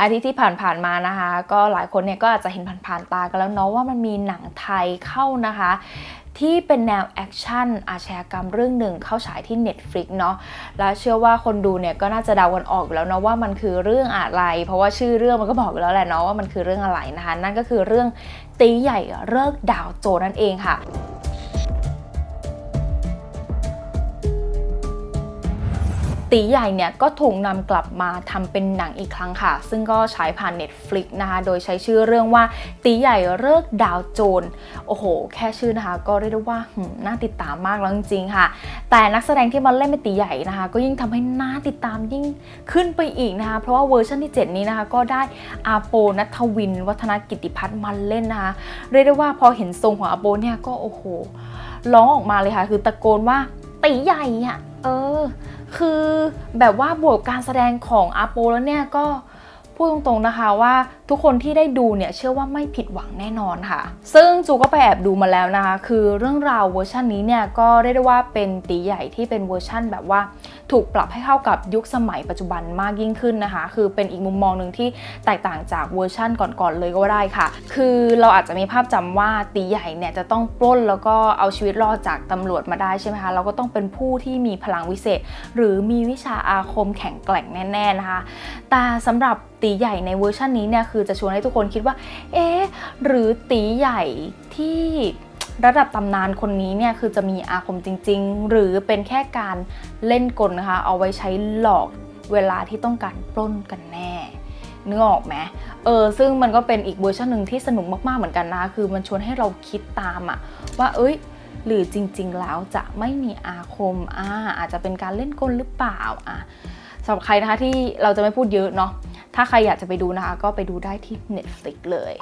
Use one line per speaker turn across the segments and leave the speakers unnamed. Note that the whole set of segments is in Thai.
อาทิตย์ที่ผ่านๆมานะคะ ก็หลายคนเนี่ยก็อาจจะเห็นผ่านๆตากันแล้วเนาะว่ามันมีหนังไทยเข้านะคะที่เป็นแนวแอคชั่นอาชญากรรมเรื่องหนึ่งเข้าฉายที่ Netflix เนาะ และเชื่อว่าคนดูเนี่ยก็น่าจะเดากันออกแล้วเนาะว่ามันคือเรื่องอะไร เพราะว่าชื่อเรื่องมันก็บอกอยู่แล้วแหละเนาะว่ามันคือเรื่องอะไรนะคะ นั่นก็คือเรื่องตีใหญ่เลิกดาวโจนั่นเองค่ะ ตีใหญ่เนี่ยก็ถูกนำกลับมาทำเป็นหนังอีกครั้งค่ะ ซึ่งก็ฉายผ่าน Netflix นะคะ โดยใช้ชื่อเรื่องว่าตีใหญ่เลิกดาวโจร โอ้โห แค่ชื่อนะคะ ก็เรียกได้ว่าหืมน่าติดตามมากแล้วจริงๆค่ะ แต่นักแสดงที่มาเล่นเป็นตีใหญ่นะคะ ก็ยิ่งทำให้น่าติดตามยิ่งขึ้นไปอีกนะคะ เพราะว่าเวอร์ชันที่ 7 นี้นะคะก็ได้อาโปนัทวิน วัฒนกิติพัฒน์มาเล่นนะคะ เรียกได้ว่าพอเห็นทรงของอาโปเนี่ยก็โอ้โหร้องออกมาเลยค่ะ คือตะโกนว่าตีใหญ่อะ เออ คือแบบว่าบทการแสดงของอาโปแล้วเนี่ยก็พูดตรงๆนะคะว่าทุกคนที่ได้ดูเนี่ยเชื่อว่าไม่ผิดหวังแน่นอนค่ะ ซึ่งจูก็ไปแอบดูมาแล้วนะคะ คือเรื่องราวเวอร์ชันนี้เนี่ยก็เรียกได้ว่าเป็นตีใหญ่ที่เป็นเวอร์ชันแบบว่า ถูกปรับให้เข้ากับยุคสมัยปัจจุบันมากยิ่งขึ้นนะคะ คือเป็นอีกมุมมองหนึ่งที่แตกต่างจากเวอร์ชั่นก่อนๆเลยก็ได้ค่ะ คือเราอาจจะมีภาพจำว่าตีใหญ่เนี่ยจะต้องปล้นแล้วก็เอาชีวิตรอดจากตำรวจมาได้ใช่ไหมคะ เราก็ต้องเป็นผู้ที่มีพลังวิเศษ หรือมีวิชาอาคมแข็งแกร่งแน่ๆนะคะ แต่สำหรับตีใหญ่ในเวอร์ชันนี้เนี่ยคือจะชวนให้ทุกคนคิดว่า เอ๊หรือตีใหญ่ที่ ระดับตำนานคนนี้เนี่ยคือจะมีอาคมจริง ๆ หรือเป็นแค่การเล่นกลนะคะ เอาไว้ใช้หลอกเวลาที่ต้องการปล้นกันแน่นึกออกไหมเออซึ่งมันก็เป็นอีกเวอร์ชันหนึ่งที่สนุกมากๆเหมือนกันนะ คือมันชวนให้เราคิดตามอะว่าเอ้ย หรือจริง ๆ แล้วจะไม่มีอาคมอ่าอาจจะเป็นการเล่นกลหรือเปล่าอะสำหรับใครนะคะที่เราจะไม่พูดเยอะเนาะ ถ้าใครอยากจะไปดูนะคะ ก็ไปดูได้ที่ Netflix เลย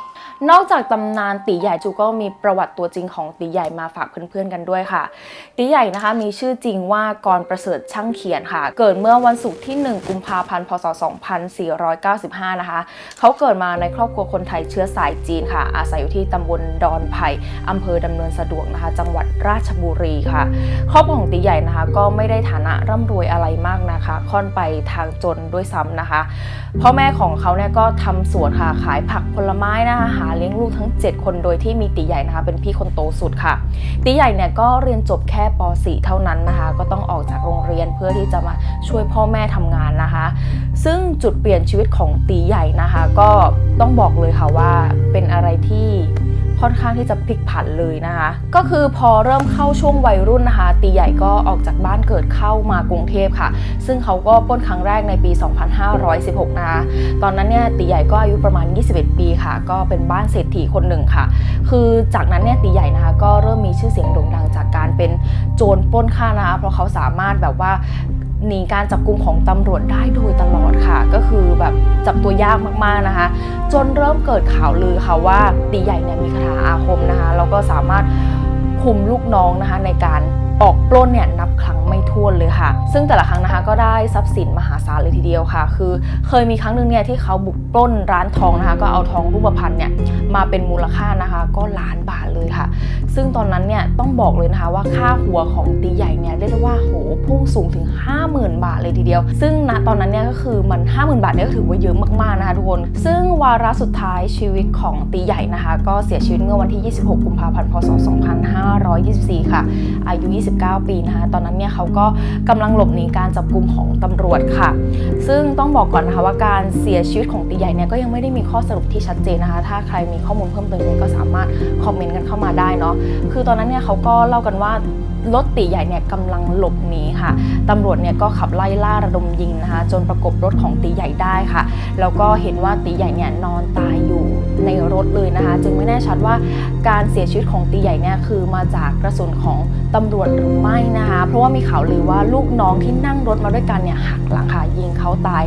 นอกจากตำนานตีใหญ่จูก็มีประวัติตัวจริงของตีใหญ่มาฝากเพื่อนๆกันด้วยค่ะตีใหญ่นะคะมีชื่อจริงว่ากรประเสริฐช่างเขียนค่ะ เกิดเมื่อวันศุกร์ที่ 1 กุมภาพันธ์ พศ 2495 นะคะ เขาเกิดมาในครอบครัวคนไทยเชื้อสายจีนค่ะ อาศัยอยู่ที่ตำบลดอนไผ่อำเภอดำเนินสะดวกนะคะ จังหวัดราชบุรีค่ะ ครอบครัวของตีใหญ่นะคะ ก็ไม่ได้ฐานะร่ำรวยอะไรมากนะคะ ค่อนไปทางจนด้วยซ้ำนะคะพ่อแม่ของเขาเนี่ยก็ทำสวนค่ะขายผักผลไม้นะคะหาเลี้ยงลูกทั้ง 7 คนโดยที่มีตีใหญ่นะคะ เป็นพี่คนโตสุดค่ะ ตีใหญ่เนี่ยก็เรียนจบแค่ป .4 เท่านั้นนะคะ ก็ต้องออกจากโรงเรียนเพื่อที่จะมาช่วยพ่อแม่ทำงานนะคะ ซึ่งจุดเปลี่ยนชีวิตของตีใหญ่นะคะ ก็ต้องบอกเลยค่ะว่า ค่อนข้างที่จะพลิกผันเลยนะคะ ก็คือพอเริ่มเข้าช่วงวัยรุ่นนะคะ ตีใหญ่ก็ออกจากบ้านเกิดเข้ามากรุงเทพค่ะ ซึ่งเขาก็ป้นครั้งแรกในปี 2516 นะคะ ตอนนั้นเนี่ยตีใหญ่ก็อายุประมาณ 21 ปีค่ะ ก็เป็นบ้านเศรษฐีคนหนึ่งค่ะ คือจากนั้นเนี่ยตีใหญ่นะคะก็เริ่มมีชื่อเสียงโด่งดังจากการเป็นโจรป้นฆ่านะคะเพราะเขาสามารถแบบว่า หนีการจับกลุ่มของตำรวจได้โดยตลอดค่ะ ก็คือแบบจับตัวยากมากๆนะคะ จนเริ่มเกิดข่าวลือค่ะว่าตีใหญ่เนี่ยมีคาถาอาคมนะคะแล้วก็สามารถคุมลูกน้องนะคะในการออกปล้นเนี่ยนับครั้งไม่ถ้วนเลยค่ะ ซึ่งแต่ละครั้งนะคะก็ได้ทรัพย์สินมหาศาลเลยทีเดียวค่ะ คือเคยมีครั้งหนึ่งเนี่ยที่เขาบุกปล้นร้านทองนะคะ ก็เอาทองรูปพรรณเนี่ยมาเป็นมูลค่านะคะ ก็ล้านบาท ซึ่งตอนนั้นเนี่ยต้องบอกเลยนะคะว่าค่าหัวของตีใหญ่เนี่ยเรียกได้ว่าโหพุ่งสูงถึง 50,000 บาทเลยทีเดียว ซึ่งณตอนนั้นเนี่ยก็คือมัน 50,000 บาทเนี่ยก็ถือว่าเยอะมากๆนะคะทุกคน ซึ่งวาระสุดท้ายชีวิตของตีใหญ่นะคะ ก็เสียชีวิตเมื่อวันที่ 26 กุมภาพันธ์ พศ 2524 ค่ะ อายุ 29 ปีนะคะ ตอนนั้นเนี่ยเขาก็กำลังหลบหนีการจับกลุ่มของตำรวจค่ะ ซึ่งต้องบอกก่อนนะคะว่าการเสียชีวิตของตีใหญ่เนี่ยก็ยังไม่ได้มีข้อสรุปที่ชัดเจนนะคะ ถ้าใครมีข้อมูลเพิ่มเติมเนี่ยก็สามารถคอมเมนต์กันเข้ามาได้เนาะคือตอนนั้นเนี่ยเขาก็เล่ากันว่ารถตีใหญ่เนี่ยกำลังหลบหนีค่ะตำรวจเนี่ยก็ขับไล่ล่าระดมยิงนะคะ จนประกบรถของตีใหญ่ได้ค่ะ แล้วก็เห็นว่าตีใหญ่เนี่ยนอนตายอยู่ในรถเลยนะคะ จึงไม่แน่ชัดว่าการเสียชีวิตของตีใหญ่เนี่ยคือมาจากกระสุนของตำรวจหรือไม่นะคะ เพราะว่ามีข่าวลือว่าลูกน้องที่นั่งรถมาด้วยกันเนี่ยหักหลังค่ะยิงเขาตาย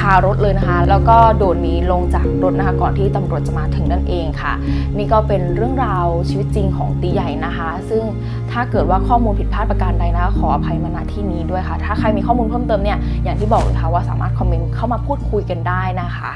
คารถเลยนะคะ แล้วก็โดดหนีลงจากรถนะคะก่อนที่ตำรวจจะมาถึงนั่นเองค่ะ นี่ก็เป็นเรื่องราวชีวิตจริงของตีใหญ่นะคะ ซึ่งถ้าเกิดว่าข้อมูลผิดพลาดประการใดนะคะขออภัยมาณที่นี้ด้วยค่ะ ถ้าใครมีข้อมูลเพิ่มเติมเนี่ยอย่างที่บอกเลยค่ะว่าสามารถคอมเมนต์เข้ามาพูดคุยกันได้นะคะ